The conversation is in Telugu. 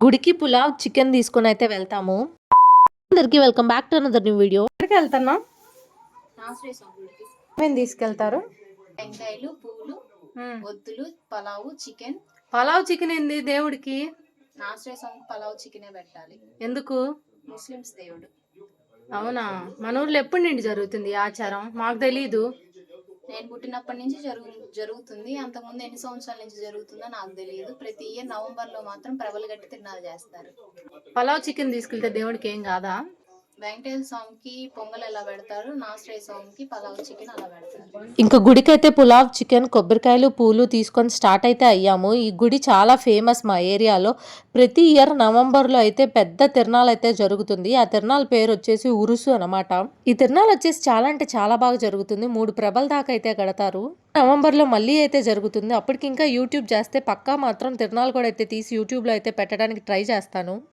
గుడికి పులావ్ చికెన్ తీసుకొని అయితే వెళ్తాము. అందరికి welcome back to another new video ఎక్కడికి వెళ్తున్నాం మేము తీసుకెళ్తారు? టెంకాయలు పువ్వులు ఒత్తులు పలావు చికెన్. పలావ్ చికెన్ ఏంది దేవుడికి? పలావు చికెనే పెట్టాలి. ఎందుకు? ముస్లిమ్స్ దేవుడు. అవునా? మన ఊర్లో ఎప్పటి నుండి జరుగుతుంది ఆచారం? మాకు తెలీదు. నేను పుట్టినప్పటి నుంచి జరుగు జరుగుతుంది. అంతకుముందు ఎన్ని సంవత్సరాల నుంచి జరుగుతుందో నాకు తెలియదు. ప్రతి ఇయర్ నవంబర్లో మాత్రం ప్రభలు గట్టి తిరునాలు చేస్తారు. పలావ్ చికెన్ తీసుకెళ్తే దేవుడికి ఏం కాదా వెంకటేశ్వర స్వామికి పొంగల్ ఎలా పెడతారు? నాశ్రయ స్వామికి పలావ్ చికెన్ అలా పెడతారు. ఇంకా గుడికి అయితే పులావ్ చికెన్ కొబ్బరికాయలు పూలు తీసుకొని స్టార్ట్ అయితే అయ్యాము. ఈ గుడి చాలా ఫేమస్ మా ఏరియాలో. ప్రతి ఇయర్ నవంబర్లో అయితే పెద్ద తిరణాలు అయితే జరుగుతుంది. ఆ తిరణాల పేరు వచ్చేసి ఉరుసు అనమాట ఈ తిరణాలు వచ్చేసి చాలా అంటే చాలా బాగా జరుగుతుంది. మూడు ప్రభల దాకా అయితే కడతారు. నవంబర్లో మళ్ళీ అయితే జరుగుతుంది. అప్పటికి ఇంకా యూట్యూబ్ చేస్తే పక్కా మాత్రం తిరణాలు కూడా అయితే తీసి యూట్యూబ్లో అయితే పెట్టడానికి ట్రై చేస్తాను.